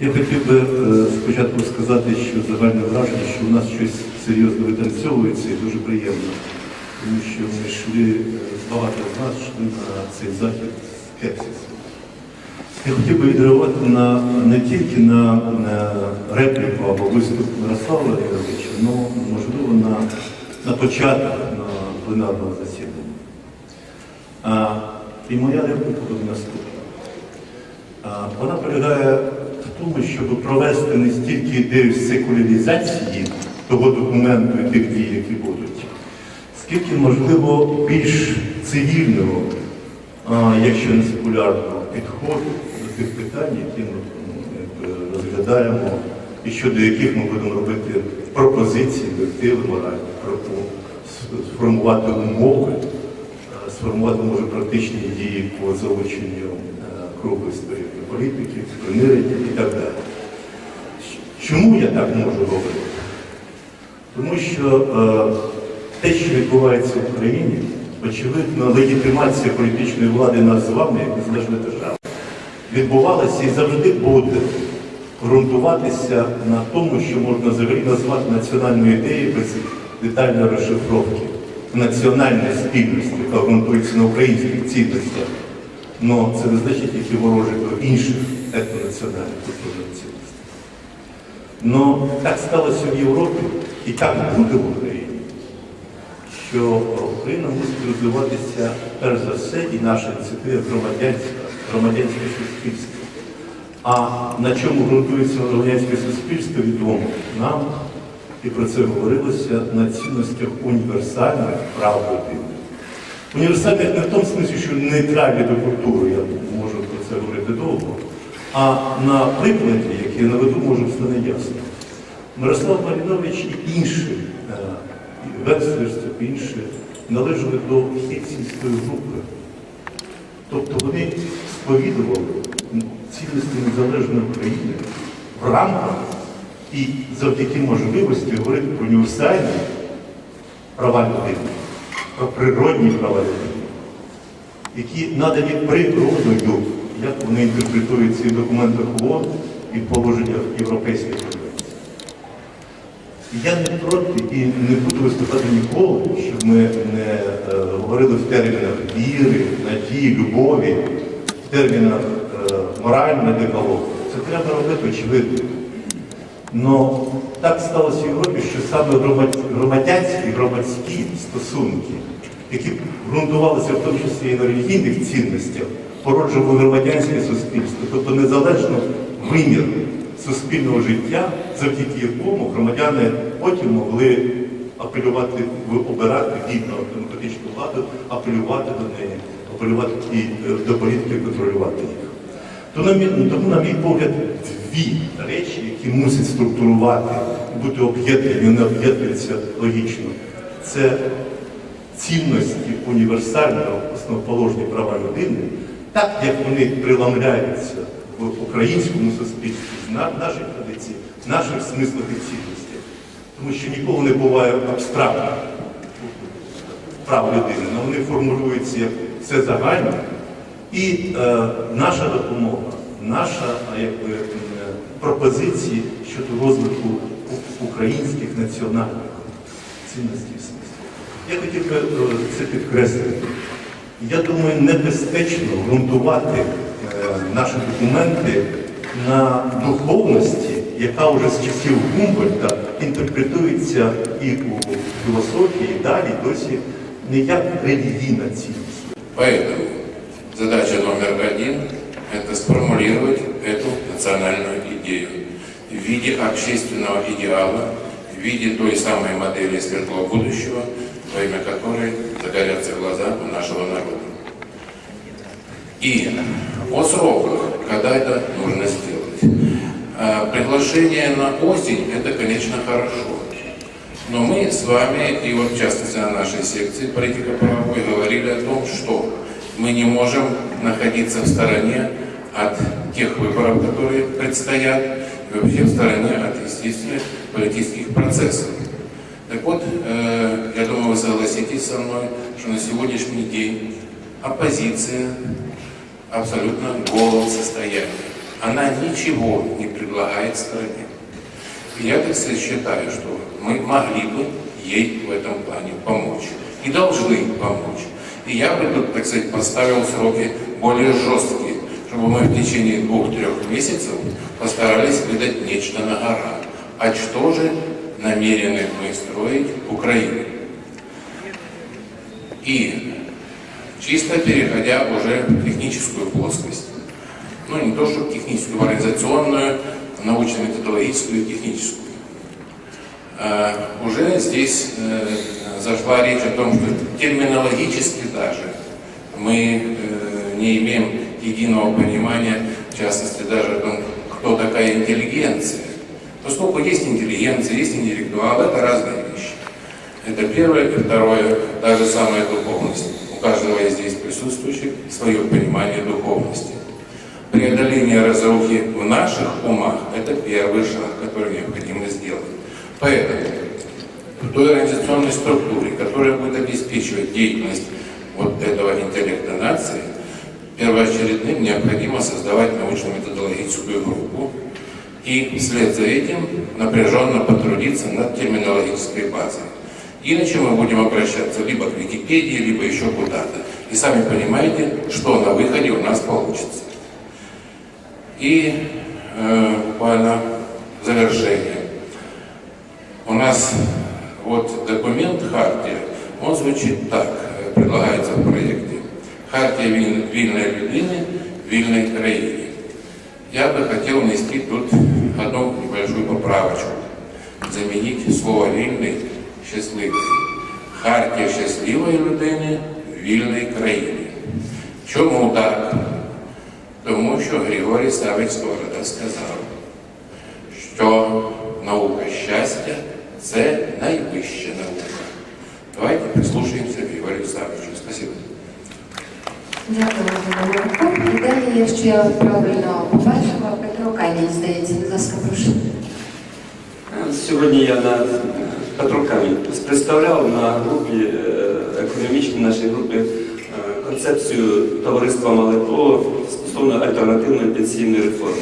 Я хотів би е, спочатку сказати, що загальне враження, що у нас щось серйозно витанцьовується і дуже приємно. Тому що ми йшли, е, багато з нас йшли на цей захід з скепсисом. Я хотів би відреагувати на, не тільки на, на репліку або виступ Мирослава Ігоровича, але можливо на, на початок на пленарного засідання. А, і моя репліка буде наступна. А, Вона полягає тому, щоб провести не стільки ідею секуляризації того документу і тих дій, які будуть, скільки, можливо, більш цивільного, якщо не секулярного, підходу до тих питань, які ми ну, розглядаємо, і щодо яких ми будемо робити пропозиції, директиви, моральні, сформувати умови, сформувати може практичні дії по залученню кругу історії політиків, примирення і так далі. Чому я так можу говорити? Тому що е, те, що відбувається в Україні, очевидно, легітимація політичної влади нас з вами, як незалежної держави, відбувалася і завжди буде ґрунтуватися на тому, що можна взагалі назвати національною ідеєю без детальної розшифровки національної спільності, яка ґрунтується на українських цінностях. Но це не значить, які ворожі до інших етнонаціональних культурних цінностей. Но так сталося в Європі і так буде в Україні, що Україна мусить розвиватися перш за все і наша ініціатива громадянська, громадянське суспільство. А на чому ґрунтується громадянське суспільство, відомо нам, і про це говорилося на цінностях універсальних прав людини. Універсальних не в тому смислі, що нейтральні до культури, я можу про це говорити довго, а на прикладі, який я наведу, може стане ясно. Мирослав Марінович і інші, е, і інші належали до хельсінської групи. Тобто вони сповідували цінності незалежної України в рамках і завдяки можливості говорити про універсальні права людини, про природні людини, які надані природою, як вони інтерпретують ці документи ООН і в положеннях Європейської конвенції. Я не проти і не буду виступати ніколи, щоб ми не е, говорили в термінах віри, надії, любові, в термінах е, морального декалогу. Це треба робити очевидно. Но так сталося в Європі, що саме громадянські, громадські стосунки, які ґрунтувалися в тому числі і на релігійних цінностях, породжували громадянське суспільство, тобто незалежно вимір суспільного життя, завдяки якому громадяни потім могли апелювати, обирати гідну демократичну владу, апелювати до неї, апелювати і е, до політики контролювати їх. Тому, на мій погляд, дві речі, які мусять структурувати, бути об'єднані, вони об'єднуються логічно. Це цінності універсального основоположні права людини, так як вони приламляються в українському суспільстві, в на- нашій традиції, в наших смислах і цінностях. Тому що ніколи не буває абстрактних прав людини, але вони формулюються як все загальне. І е, наша допомога, наша а, якби, пропозиції щодо розвитку у- українських національних цінностей і смислів. Я хотів би е, це підкреслити. Я думаю, небезпечно ґрунтувати е, наші документи на духовності, яка вже з часів Гумбольта інтерпретується і у філософії, і далі досі не як релігійна цінність. Поэтому задача номер один – это сформулировать эту национальную идею в виде общественного идеала, в виде той самой модели светлого будущего, во имя которой загорятся глаза у нашего народа. И о сроках, когда это нужно сделать. А, Приглашение на осень – это, конечно, хорошо. Но мы с вами, и вот в частности на нашей секции политика правовой, говорили о том, что мы не можем находиться в стороне от тех выборов, которые предстоят, и вообще в стороне от естественных политических процессов. Так вот, э, я думаю, вы согласитесь со мной, что на сегодняшний день оппозиция абсолютно голом состоянии. она ничего не предлагает стране. И я, так считаю, что мы могли бы ей в этом плане помочь. И должны помочь. И я бы тут, так сказать, поставил сроки более жесткие, чтобы мы в течение двух-трех месяцев постарались выдать нечто на гора. А что же намерены мы строить в Украине? И чисто переходя уже в техническую плоскость, ну не то, что техническую, а организационную, научно-методологическую и техническую. Э, уже здесь э, зашла речь о том, что терминологически даже мы э, не имеем единого понимания, в частности, даже о том, кто такая интеллигенция. Поскольку есть интеллигенция, есть интеллектуал, это разные вещи. Это первое. И второе, та же самая духовность. У каждого из здесь присутствующих свое понимание духовности. Преодоление разрухи в наших умах – это первый шаг, который необходимо сделать. Поэтому в той организационной структуре, которая будет обеспечивать деятельность вот этого интеллекта нации, первоочередным необходимо создавать научно-методологическую группу и вслед за этим напряженно потрудиться над терминологической базой. Иначе мы будем обращаться либо к Википедии, либо еще куда-то. И сами понимаете, что на выходе у нас получится. И э, буквально завершение. У нас вот документ Хартия, он звучит так, э, предлагается в проекте. Хартия вільної людини, вільної країни. Я бы хотел внести тут одну небольшую поправочку. Заменить слово вільний щасливий. Хартія щасливої людини в вільній країні. Чому так? Тому що Григорій Савич Сковорода сказав, що наука щастя це найвища наука. Давайте прислушаємося Григорію. Дякую. І далі, якщо я правильно побачила, Петро Кайній, здається, будь ласка, прошу. Сьогодні я на Петро Камінь представляв на групі е, економічній нашій групі е, концепцію товариства Малепо стосовно альтернативної пенсійної реформи.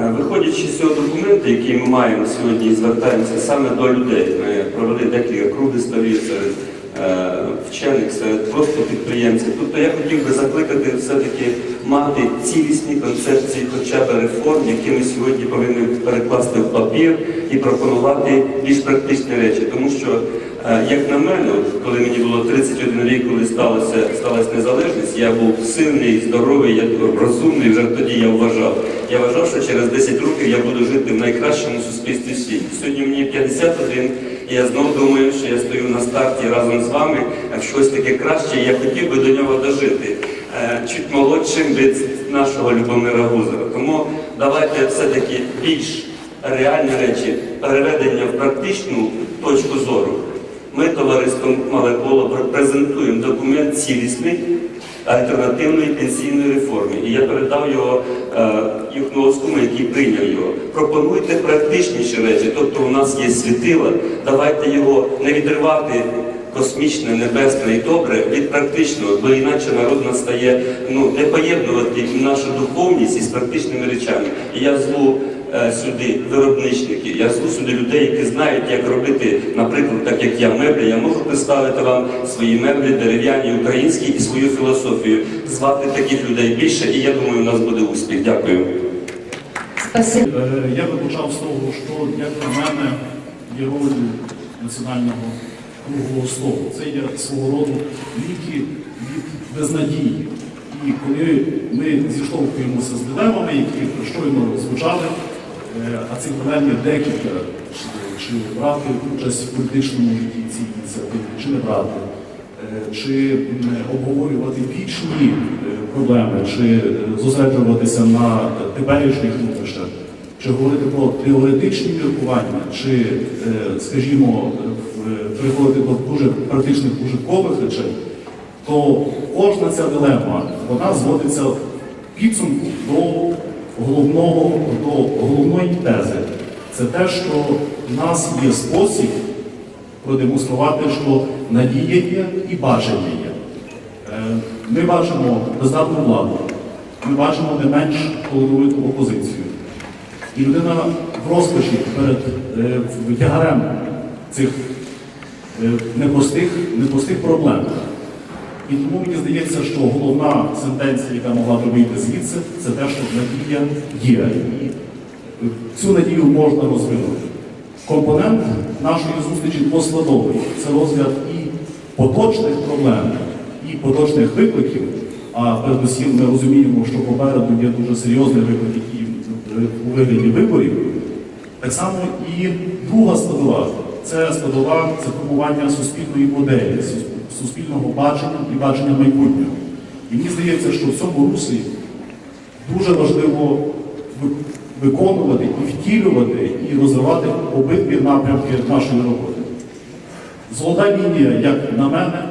Е, Виходячи з цього документу, який ми маємо сьогодні, звертаємося саме до людей. Ми провели декілька круглих столів серед вчених, серед просто підприємців. Тобто я хотів би закликати все-таки мати цілісні концепції хоча б реформ, які ми сьогодні повинні перекласти в папір і пропонувати більш практичні речі. Тому що, е, як на мене, коли мені було 31 рік, коли сталося, сталася незалежність, я був сильний, здоровий, я розумний, вже тоді я вважав. Я вважав, що через 10 років я буду жити в найкращому суспільстві в світі. Сьогодні мені 51, і я знову думаю, що я стою на старті разом з вами в щось таке краще, і я хотів би до нього дожити. Е, Чуть молодшим від нашого Любомира Гузера. Тому давайте все-таки більш реальні речі, переведення в практичну точку зору. Ми товариством Мале Поло презентуємо документ цілісний альтернативної пенсійної реформи. І я передав його е, Юхновському, який прийняв його. Пропонуйте практичніші речі. Тобто у нас є світила, давайте його не відривати космічне, небесне і добре від практичного, бо іначе народ настає ну, не поєднувати нашу духовність із практичними речами. І я зву е, сюди виробничників, я зву сюди людей, які знають, як робити, наприклад, так як я меблі. Я можу представити вам свої меблі, дерев'яні, українські і свою філософію. Звати таких людей більше, і я думаю, у нас буде успіх. Дякую. Спасибі. Е, Я би почав з того, що, як на мене, є роль національного круглого столу. Це є свого роду ліки від безнадії. І коли ми зіштовхуємося з дилемами, які щойно звучали, е, а цих дилем декілька, чи, брати участь в політичному житті цій ініціативі, чи не брати, е, чи обговорювати вічні е, проблеми, чи е, зосереджуватися на теперішніх внутрішнях, чи говорити про теоретичні міркування, чи, е, скажімо, переходити до дуже практичних ужиткових речей, то кожна ця дилема вона зводиться в підсумку до головного, до головної тези. Це те, що в нас є спосіб продемонструвати, що надія є і бачення є. Е, Ми бачимо бездатну владу, ми бачимо не менш колоровиту опозицію. І людина в розпачі перед е, тягарем цих е, непростих, непростих проблем. І тому мені здається, що головна сентенція, яка могла би вийти звідси, це те, що надія є. І е, цю надію можна розвинути. Компонент нашої зустрічі двоскладовий. Це розгляд і поточних проблем, і поточних викликів. А передусім ми розуміємо, що попереду є дуже серйозний виклик, який у вигляді виборів. Так само і друга складова це складова це формування суспільної моделі, суспільного бачення і бачення майбутнього. І мені здається, що в цьому руслі дуже важливо виконувати і втілювати і розвивати обидві напрямки нашої роботи. Золота лінія, як на мене,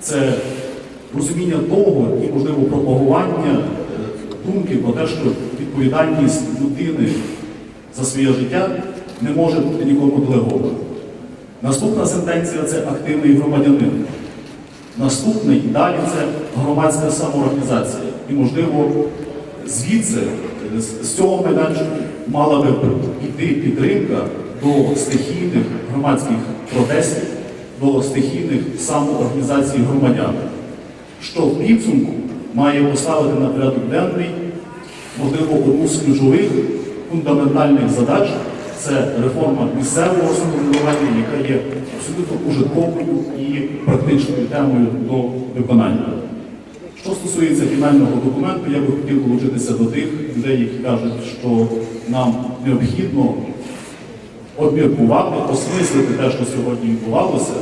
це розуміння того і, можливо, пропагування е, думки про те, що відповідальність людини за своє життя не може бути нікому делегована. Наступна сентенція це активний громадянин. Наступний далі це громадська самоорганізація. І, можливо, звідси, з, цього майданчику, мала би йти підтримка до стихійних громадських протестів, до стихійних самоорганізацій громадян, що в підсумку має поставити на порядок денний, можливо, одну з ключових фундаментальних задач це реформа місцевого самоврядування, яка є абсолютно ужитковою і практичною темою до виконання. Що стосується фінального документу, я би хотів долучитися до тих людей, які кажуть, що нам необхідно обміркувати, осмислити те, що сьогодні відбувалося,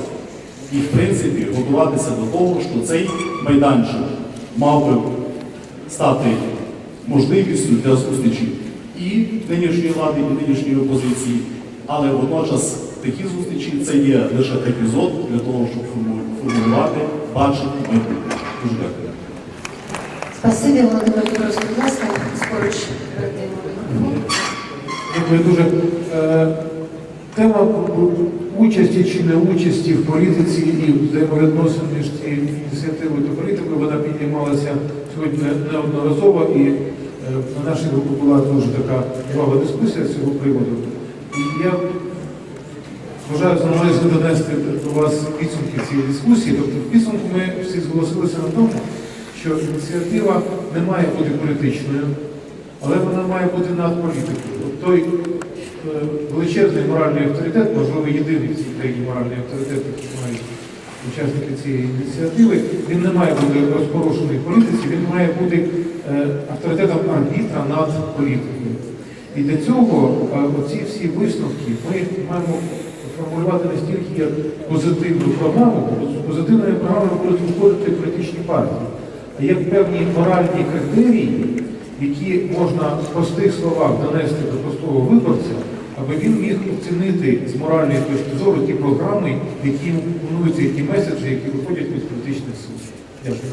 і, в принципі, готуватися до того, що цей майданчик мав би стати можливістю для зустрічі і нинішньої влади, і нинішньої опозиції, але водночас такі зустрічі це є лише епізод для того, щоб формулювати бачення майбутнього. Дуже дякую. Спасибі, Володимир Петрович, будь ласка, поруч передаємо мікрофон. Дякую дуже. Е, Тема участі чи не участі в політиці і взаємовідносин між цією ініціативою та політикою, вона піднімалася сьогодні неодноразово, і на нашій групі була дуже така жвава дискусія з цього приводу. І я вважаю належне донести до вас підсумки цієї дискусії. Тобто в підсумку ми всі зголосилися на тому, що ініціатива не має бути політичною, але вона має бути над політикою. От той е, величезний моральний авторитет, можливо, єдиний в цій країні моральний авторитет, який мають учасники цієї ініціативи, він не має бути розпорушений в політиці, він має бути е, авторитетом арбітра над політикою. І для цього е, оці всі висновки ми маємо формулювати не стільки як позитивну програму, бо позитивною програмою будуть виходити політичні партії, а як певні моральні критерії, які можна в простих словах донести до простого виборця, аби він міг оцінити з моральної точки зору ті програми, які пропонуються, ті меседжі, які виходять від політичних сил. Дякую.